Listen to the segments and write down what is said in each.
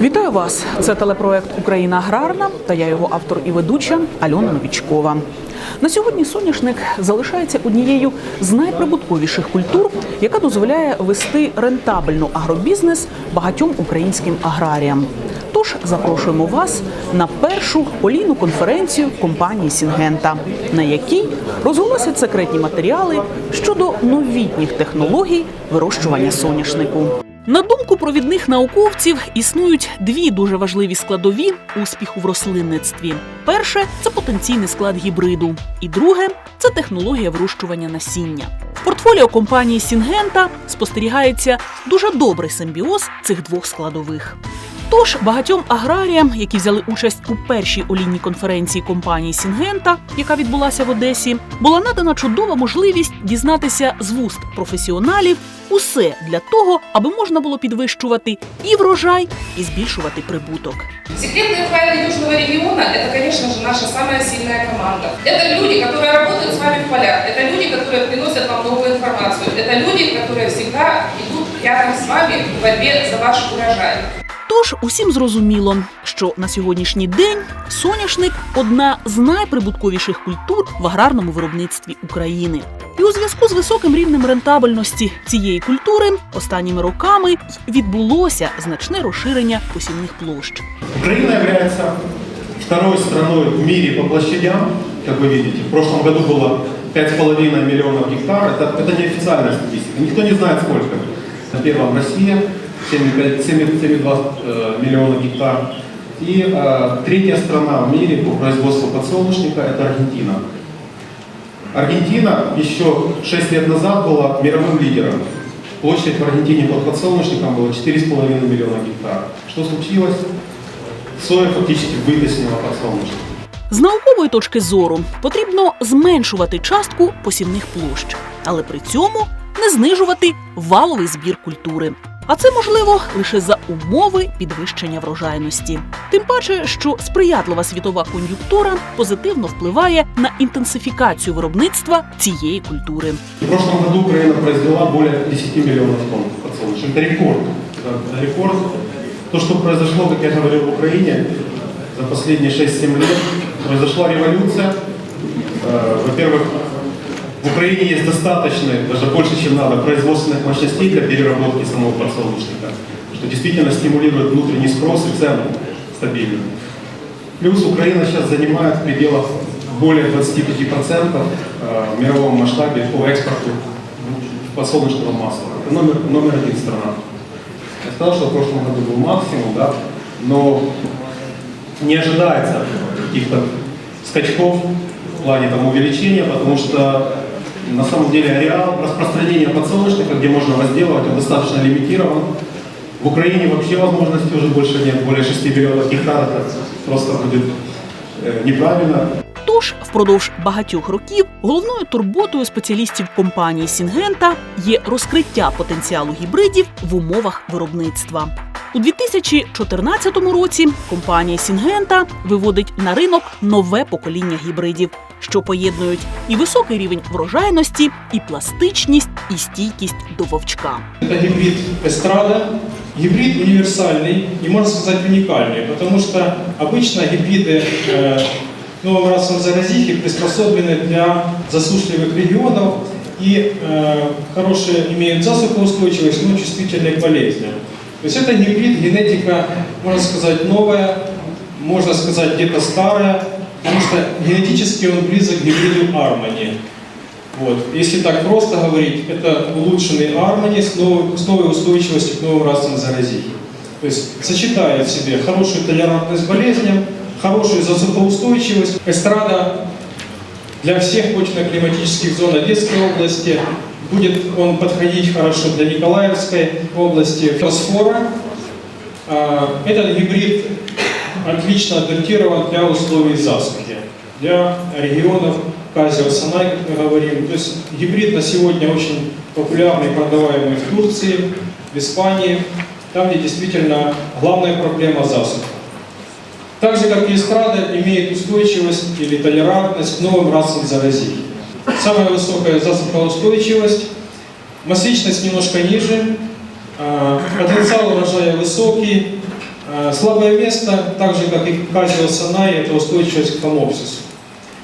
Вітаю вас! Це телепроект Україна аграрна та я його автор і ведуча Альона Новічкова. На сьогодні соняшник залишається однією з найприбутковіших культур, яка дозволяє вести рентабельно агробізнес багатьом українським аграріям. Тож запрошуємо вас на першу олійну конференцію компанії Сінгента, на якій розголосять секретні матеріали щодо новітніх технологій вирощування соняшнику. На думку провідних науковців, існують дві дуже важливі складові успіху в рослинництві: перше це потенційний склад гібриду, і друге це технологія вирощування насіння. В портфоліо компанії Сінгента спостерігається дуже добрий симбіоз цих двох складових. Тож багатьом аграріям, які взяли участь у першій олійній конференції компанії Сінгента, яка відбулася в Одесі, була надана чудова можливість дізнатися з вуст професіоналів усе для того, аби можна було підвищувати і врожай, і збільшувати прибуток. Секретные файлы Южного региона – это, конечно же, наша самая сильная команда. Это люди, которые работают с вами в полях. Это люди, которые приносят вам новую информацию. Это люди, которые всегда идут рядом с вами в борьбе за ваш урожай. Тож усім зрозуміло, що на сьогоднішній день соняшник одна з найприбутковіших культур в аграрному виробництві України. І у зв'язку з високим рівнем рентабельності цієї культури останніми роками відбулося значне розширення посівних площ. Украина является второй страной в мире по площадям, как вы видите. В прошлом году было 5,5 миллионов гектар. Это, это неофициальная статистика. Никто не знает сколько. На первом Россия, 7,5 7,2 э, миллиона гектар. И э, третья страна в мире по производству подсолнечника – это Аргентина. Аргентина еще 6 лет назад была мировым лидером. Площадь в Аргентине под подсолнечником была 4,5 миллиона гектар. Что случилось? Соя фактически вытеснила подсолнечник. З наукової точки зору потрібно зменшувати частку посівних площ, але при цьому не знижувати валовий збір культури. А це можливо лише за умови підвищення врожайності. Тим паче, що сприятлива світова кон'юнктура позитивно впливає на інтенсифікацію виробництва цієї культури. В прошлом году Украина произвела более 10 миллионов тонн подсолнечника. Это рекорд. Это рекорд. То, что произошло, как я говорил, в Украине за последние 6-7 лет, произошла революция. Э, Во-первых, в Украине есть достаточно, даже больше, чем надо, производственных мощностей для переработки самого подсолнечника, что действительно стимулирует внутренний спрос и цены стабильно. Плюс Украина сейчас занимает в пределах более 25% э, в мировом масштабе по экспорту подсолнечного масла. Это номер, номер один страна. Я сказал, что в прошлом году был максимум, да, но не ожидается каких-то скачков в плане там, увеличения, потому что на самом деле ареал распространения подсолнечника, где можно возделывать, он достаточно лимитирован. В Украине вообще возможностей уже больше нет, более 6 миллионов гектар, это просто будет э, неправильно. Тож впродовж багатьох років головною турботою спеціалістів компанії Сінгента є розкриття потенціалу гібридів в умовах виробництва. У 2014 році компанія Сінгента виводить на ринок нове покоління гібридів, що поєднують і високий рівень врожайності, і пластичність, і стійкість до вовчка. Это гибрид эстрада, гибрид универсальный и, можно сказать, уникальный, потому что обычно гибриды э, новым расам заразихи приспособлены для засушливых регионов и э, хорошие, имеют засухоустойчивость, но чувствительны к болезням. То есть это гибрид, генетика, можно сказать, новая, можно сказать, где-то старая, потому что генетически он близок к гибриду Армани. Вот. Если так просто говорить, это улучшенный армони с новой, с новой устойчивостью к новым расам заразихи. То есть сочетает в себе хорошую толерантность к болезням, хорошую засухоустойчивость. Эстрада для всех почвенно-климатических зон Одесской области. Будет он подходить хорошо для Николаевской области. Фосфора. А, Этот гибрид отлично адаптирован для условий засухи, для регионов Казио-Санай, как мы говорим. То есть гибрид на сегодня очень популярный, продаваемый в Турции, в Испании, там, где действительно главная проблема засуха. Так же, как и эстрада, имеет устойчивость или толерантность к новым расам заразить. Самая высокая засухоустойчивость, массичность немножко ниже, а, потенциал урожая высокий, Э, Слабое место, так же как и Казио Санай, это устойчивость к фомопсису.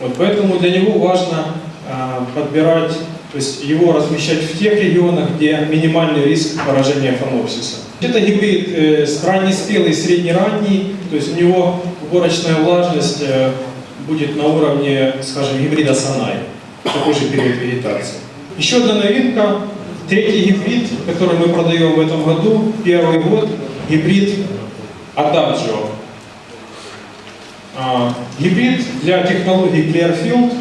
Вот, поэтому для него важно э, подбирать, то есть его размещать в тех регионах, где минимальный риск поражения фомопсиса. Это гибрид э, раннеспелый, среднеранний, то есть у него уборочная влажность э, будет на уровне, скажем, гибрида Санай, такой же период вегетации. Еще одна новинка, третий гибрид, который мы продаем в этом году, первый год, гибрид Adagio. А, Гибрид для технологии Clearfield.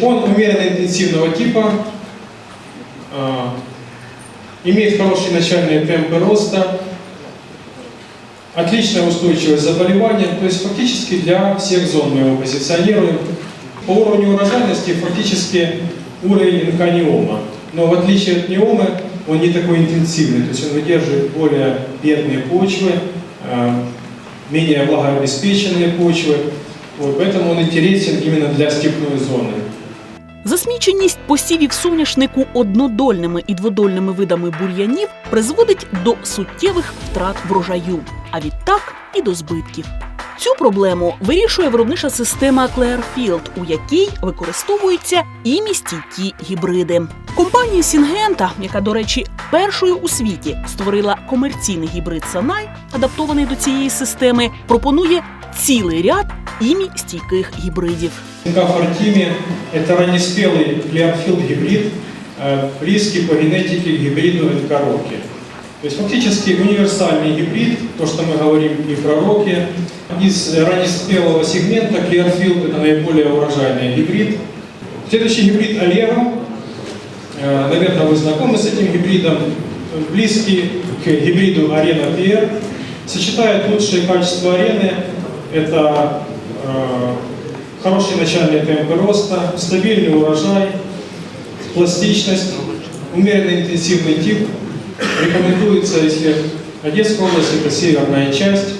Он умеренно интенсивного типа, а, имеет хорошие начальные темпы роста, отличная устойчивость к заболеваниям, то есть фактически для всех зон мы его позиционируем. По уровню урожайности фактически уровень инканиома, но в отличие от неомы он не такой интенсивный, то есть он выдерживает более бедные почвы, э, менее влагообеспеченные почвы, вот, поэтому он интересен именно для степной зоны. Засміченість посівів соняшнику однодольними і дводольними видами бур'янів призводить до суттєвих втрат врожаю, а відтак і до збитків. Цю проблему вирішує виробнича система Clearfield, у якій використовуються і містійкі гібриди. Компанія Сінгента, яка, до речі, першою у світі створила комерційний гібрид Санай, адаптований до цієї системи, пропонує цілий ряд імі стійких гібридів. СНК Фортими – это раннеспелый Clearfield гибрид, э, близкий по генетике к гибриду НК Роки. То есть фактически универсальный гибрид, то, что мы говорим и про Роки. Из раннеспелого сегмента Clearfield – это наиболее урожайный гибрид. Следующий гибрид Алеро. Э, Наверное, вы знакомы с этим гибридом. Близкий к гибриду Арена PR. Сочетает лучшие качества арены. Это э, хорошие начальные темпы роста, стабильный урожай, пластичность, умеренно интенсивный тип. Рекомендуется, если Одесская область, это северная часть,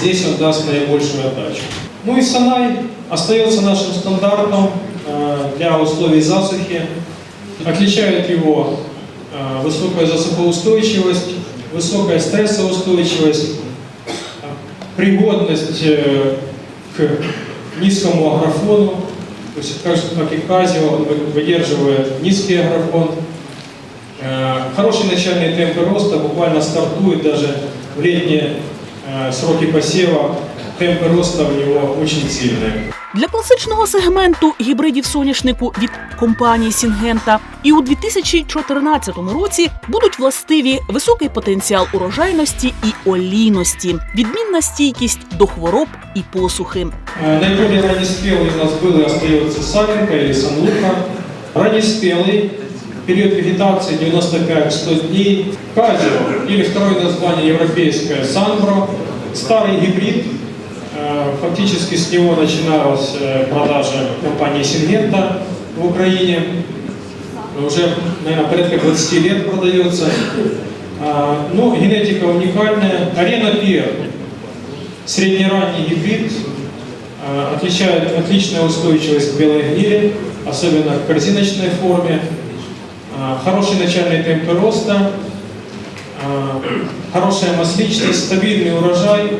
здесь он даст наибольшую отдачу. Ну и Санай остается нашим стандартом э, для условий засухи. Отличает его э, высокая засухоустойчивость, высокая стрессоустойчивость, пригодность э, к низкому агрофону, то есть же, как и казио, он вы- выдерживает низкий агрофон. Э, Хорошие начальные темпы роста, буквально стартует даже в летние сроки посева. Темпы роста у него очень сильные. Для класичного сегменту гібридів соняшнику від компанії Сінгента і у 2014 році будуть властиві високий потенціал урожайності і олійності, відмінна стійкість до хвороб і посухи. Э, Наиболее раннеспелый у нас был и остается Савенко или Сан-Лука. Раннеспелый, период вегетации 95-100 дней. Казио, или второе название европейское Санбро. Старый гибрид, Э, фактически с него начиналась э, продажа компании Сингента в Украине. Уже, наверное, порядка 20 лет продается. А, Ну, генетика уникальная. Арена Пьер. Среднеранний гибрид э, отличает отличная устойчивость к белой гнили, особенно в корзиночной форме, Э, хорошие начальные темпы роста, хорошая масличность, стабильный урожай,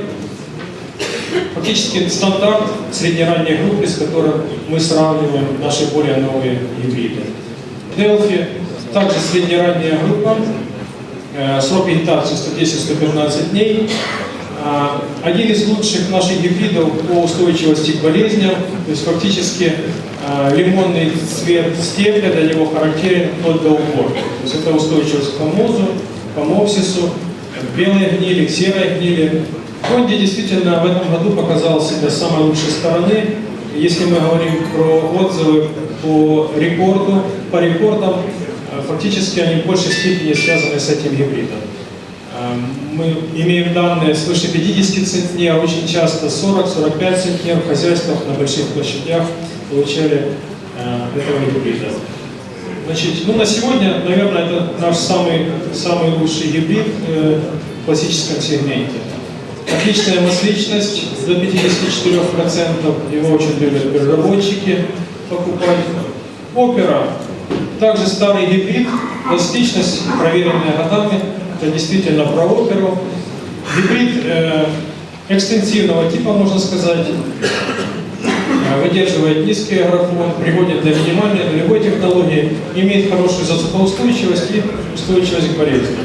фактически стандарт среднеранней группы, с которым мы сравниваем наши более новые гибриды. Делфи также среднеранняя группа, э, срок вегетации 110-115 дней. А, Один из лучших наших гибридов по устойчивости к болезням, то есть фактически э, лимонный цвет стебля для него характерен до уборки. То есть это устойчивость к помозу, помопсису, белой гнили, серой гнили. Конди действительно в этом году показал себя с самой лучшей стороны. Если мы говорим про отзывы по рекорду, по рекордам, э, фактически они в большей степени связаны с этим гибридом. Э, Мы имеем данные свыше 50 центней, а очень часто 40-45 центнер в хозяйствах на больших площадях получали э, этого гибрида. Значит, ну на сегодня, наверное, это наш самый, самый лучший гибрид э, в классическом сегменте. Отличная масличность до 54%, его очень любят переработчики покупать. Опера, также старый гибрид, пластичность, проверенная годами, это действительно про оперу. Гибрид э, экстенсивного типа, можно сказать, э, выдерживает низкий агрофон, пригоден для минимальной, для любой технологии, имеет хорошую засухоустойчивость и устойчивость к болезням.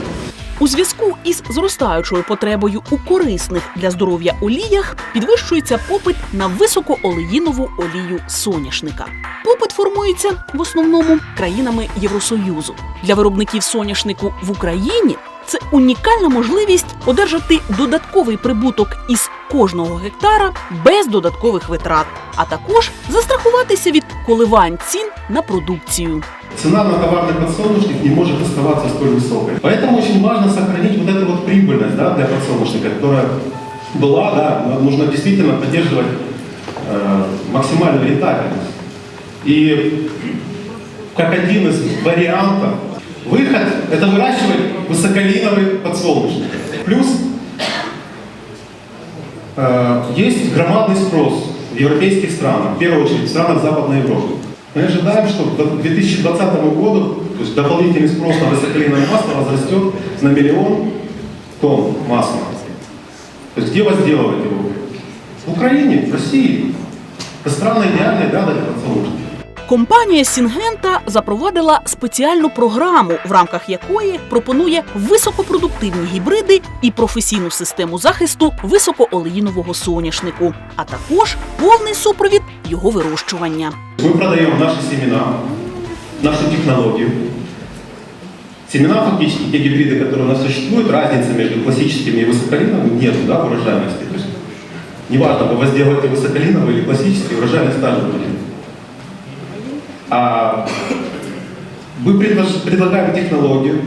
У зв'язку із зростаючою потребою у корисних для здоров'я оліях підвищується попит на високоолеїнову олію соняшника. Попит формується в основному країнами Євросоюзу. Для виробників соняшнику в Україні це унікальна можливість одержати додатковий прибуток із кожного гектара без додаткових витрат, а також застрахуватися від коливань цін на продукцію. Цена на товарный подсолнечник не может оставаться столь высокой. Поэтому очень важно сохранить вот эту вот прибыльность да, для подсолнечника, которая была, да, но нужно действительно поддерживать э, максимальную рентабельность. И как один из вариантов, выход – это выращивать высоколиновый подсолнечник. Плюс э, есть громадный спрос в европейских странах, в первую очередь в странах Западной Европы. Мы ожидаем, что к 2020 году то есть дополнительный спрос на высоколиновое масло возрастет на миллион тонн масла. То есть где возделывать его? В Украине, в России. Это страна идеальная да, для подсолнечника. Компанія Сінгента запровадила спеціальну програму, в рамках якої пропонує високопродуктивні гібриди і професійну систему захисту високоолеїнового соняшнику, а також повний супровід його вирощування. Мы продаем наши семена, нашу технологию. Семена фактически, те гибриды, которые у нас существуют, разницы между классическими и высоколиновыми нет да, в урожайности. То есть, неважно, вы возделаете высоколиновый или классический, урожайность та же будет. А мы предлож- предлагаем технологию,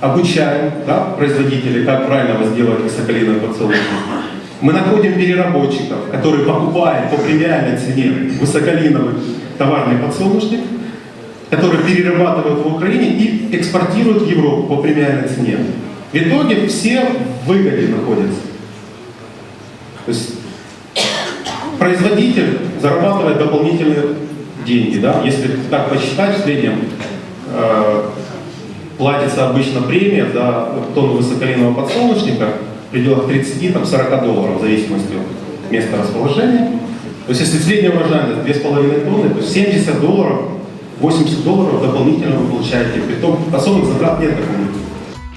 обучаем да, производителей, как правильно возделывать высоколиновый подсолнечник. Мы находим переработчиков, которые покупают по премиальной цене высоколиновый товарный подсолнечник, который перерабатывают в Украине и экспортируют в Европу по премиальной цене. В итоге все в выгоде находятся. То есть производитель зарабатывает дополнительные деньги, да, если так посчитать, в среднем э, платится обычно премия за тонну высоколинового подсолнечника в пределах 30-40 долларов, в зависимости от места расположения. То есть если средняя урожайность 2,5 тонны, то 70 долларов, 80 долларов дополнительно вы получаете. Притом особых затрат нет такого.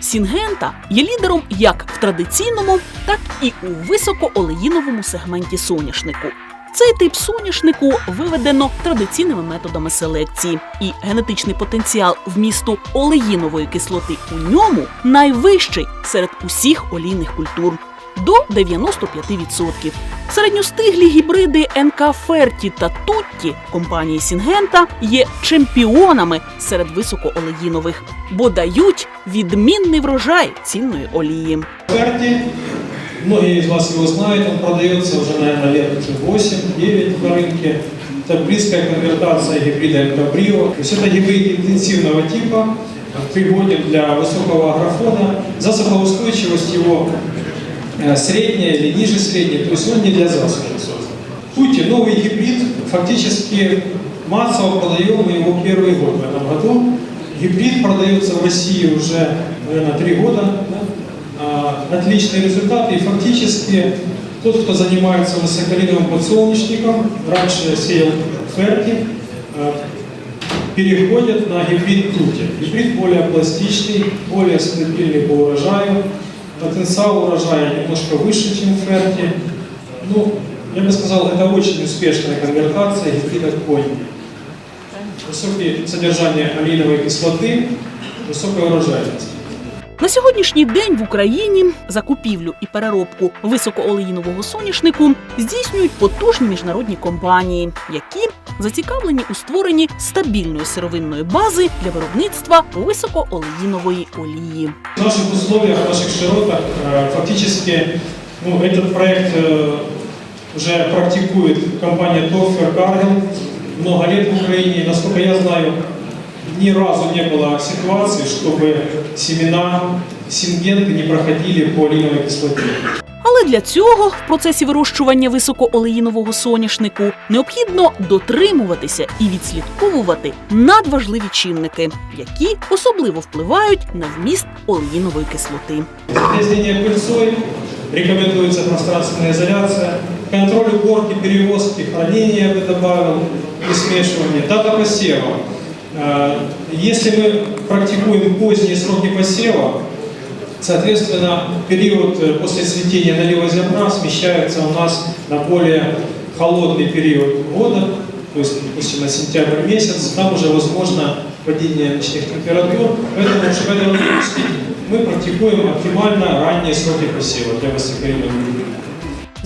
Сінгента є лідером як в традиційному, так і у високоолеїновому сегменті соняшнику. Цей тип соняшнику виведено традиційними методами селекції, і генетичний потенціал вмісту олеїнової кислоти у ньому найвищий серед усіх олійних культур до 95%. Середньостиглі гібриди НК Ферті та Тутті компанії Сінгента є чемпіонами серед високоолеїнових, бо дають відмінний врожай цінної олії. Ферти, многие из вас его знают, он продается уже, наверное, лет 8-9 на рынке. Это близкая конвертация гибрида Энкабрио. То есть это гибрид интенсивного типа, пригоден для высокого агрофона. Засухоустойчивость его э, средняя или ниже средней, то есть он не для засухи создан. Пути новый гибрид, фактически массово продаем мы его первый год в этом году. Гибрид продается в России уже, наверное, три года. да. А, Отличные результаты. И фактически тот, кто занимается высоколиновым подсолнечником, раньше сеял ферти, а, переходят на гибрид тути. Гибрид более пластичный, более стабильный по урожаю. Потенциал урожая немножко выше, чем в ферти. Ну, я бы сказал, это очень успешная конвертация гибрида конь. Высокое содержание алиновой кислоты, высокая урожайность. На сьогоднішній день в Україні закупівлю і переробку високоолеїнового соняшнику здійснюють потужні міжнародні компанії, які зацікавлені у створенні стабільної сировинної бази для виробництва високоолеїнової олії. В наших условиях, в наших широтах э, фактически ну, этот проект э, уже практикует компания Тоффер Каргел много лет в Украине. Насколько я знаю, ни разу не было ситуации, чтобы семена сингенты не проходили по алиновой кислоте. Але Але для цього в процесі вирощування високоолеїнового соняшнику необхідно дотримуватися і відслідковувати надважливі чинники, які особливо впливають на вміст олеїнової кислоти. Загрязнение пыльцой, рекомендуется пространственная изоляция, контроль уборки, перевозки, хранения я бы добавил и смешивания. Дата посева. Э, Если мы практикуем поздние сроки посева, соответственно, период э, после цветения налива зерна смещается у нас на более холодный период года, то есть, допустим, на сентябрь месяц, там уже возможно падение ночных температур, поэтому, не допустить, мы практикуем оптимально ранние сроки посева для культур.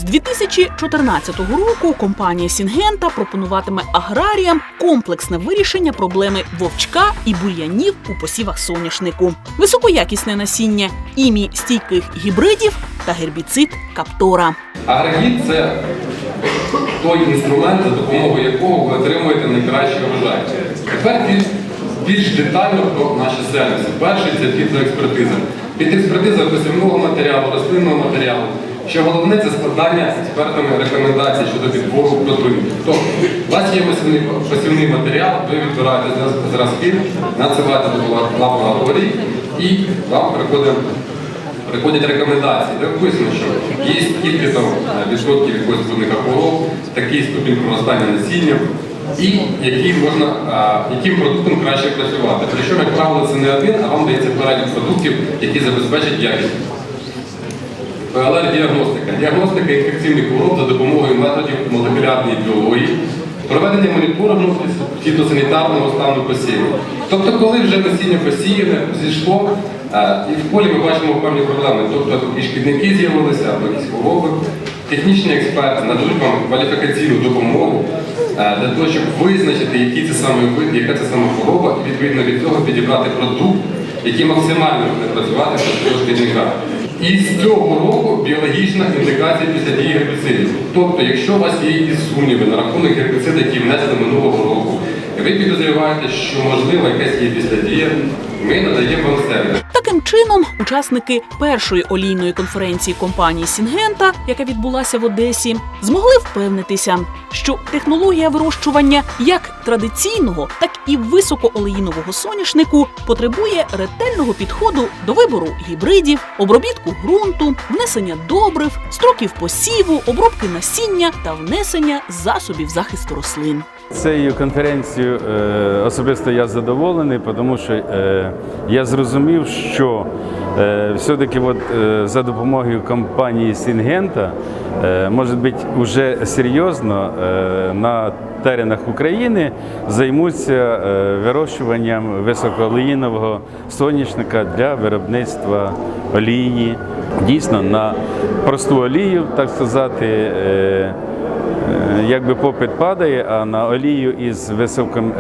З 2014 року компанія Сінгента пропонуватиме аграріям комплексне вирішення проблеми вовчка і бур'янів у посівах соняшнику, високоякісне насіння імі стійких гібридів та гербіцид каптора. Агрегіт це той інструмент, за допомогою якого ви отримуєте найкращий врожай. Тепер більш, більш детально про наші сервіси. Перший це фітоекспертиза. Фітоекспертиза посівного матеріалу, рослинного матеріалу. Що головне це складання експертами рекомендацій щодо підбору продуктів. Тобто, у вас є посівний, матеріал, ви відбираєте зразки- надсилаєте до ла- лабораторії і вам приходять рекомендації, де вписано, що є стільки там відсотків якогось складника хвороб, такий ступінь проростання насіння, і який можна, е, яким продуктом краще працювати. Причому, як правило, це не один, а вам дається перелік продуктів, які забезпечать якість. ПЛР-діагностика. Діагностика інфекційних хвороб за допомогою методів молекулярної біології, проведення моніторингу фітосанітарного стану посіву. Тобто, коли вже насіння посіяне, зійшло, е, і в полі ми бачимо певні проблеми. Тобто і шкідники з'явилися, або якісь хвороби. Технічні експерти нададуть вам кваліфікаційну допомогу е, для того, щоб визначити, який це саме вид, яка це саме хвороба, і відповідно від цього підібрати продукт, який максимально буде працювати цього шкідника. І з цього року біологічна індикація після дії гербіцидів. Тобто, якщо у вас є якісь сумніви на рахунок гербіцида, які внесли минулого року, ви підозріваєте, що можливо якась є після дія, ми надаємо вам сервіс. Таким чином, учасники першої олійної конференції компанії Сінгента, яка відбулася в Одесі, змогли впевнитися, що технологія вирощування як традиційного, так і високоолеїнового соняшнику потребує ретельного підходу до вибору гібридів, обробітку ґрунту, внесення добрив, строків посіву, обробки насіння та внесення засобів захисту рослин. Цією конференцією е, особисто я задоволений, тому що е, я зрозумів, що е, все-таки от, е, за допомогою компанії Сінгента, може бути, вже серйозно е, на теренах України займуться вирощуванням високоолеїнового соняшника для виробництва олії. Дійсно, на просту олію, так сказати. Якби попит падає, а на олію із високим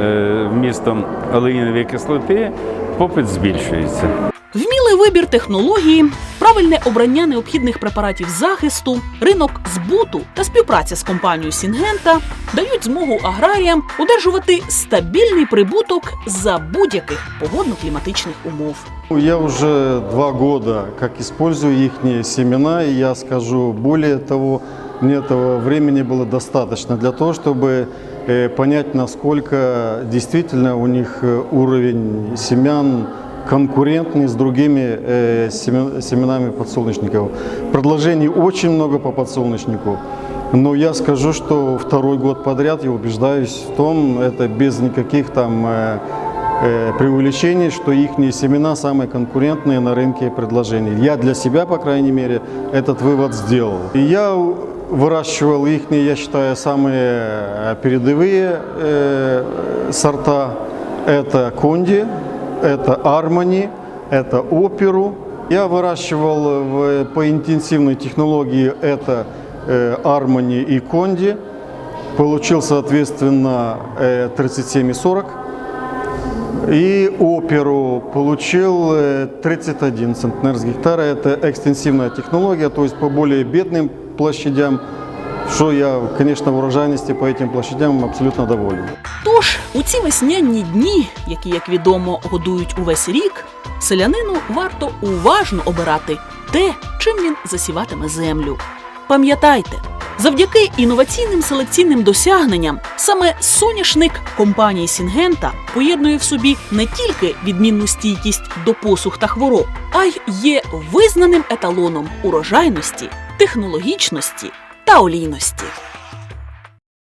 вмістом олеїнової кислоти попит збільшується. Вмілий вибір технології, правильне обрання необхідних препаратів захисту, ринок збуту та співпраця з компанією Сінгента дають змогу аграріям одержувати стабільний прибуток за будь-яких погодно-кліматичних умов. Ну, Я уже два года как использую их семена, и я скажу, более того, мне этого времени было достаточно для того, чтобы э, понять, насколько действительно у них э, уровень семян Конкурентный с другими э, семен- семенами подсолнечников. Предложений очень много по подсолнечнику. Но я скажу, что второй год подряд я убеждаюсь в том, это без никаких там э, э, преувеличений, что их семена самые конкурентные на рынке предложений. Я для себя, по крайней мере, этот вывод сделал. И я выращивал их, я считаю, самые передовые сорта. Это конди, это армани, это оперу. Я выращивал в- по интенсивной технологии это э, армани и конди. Получил, соответственно, э, 37 и 40. И оперу получил э, 31 центнер с гектара. Это экстенсивная технология, то есть по более бедным площадям, что я, конечно, в урожайности по этим площадям абсолютно доволен. Тож у ці весняні дні, які, як відомо, годують увесь рік, селянину варто уважно обирати те, чим він засіватиме землю. Пам'ятайте, завдяки інноваційним селекційним досягненням саме соняшник компанії Сінгента поєднує в собі не тільки відмінну стійкість до посух та хвороб, а й є визнаним еталоном урожайності, технологічності та олійності.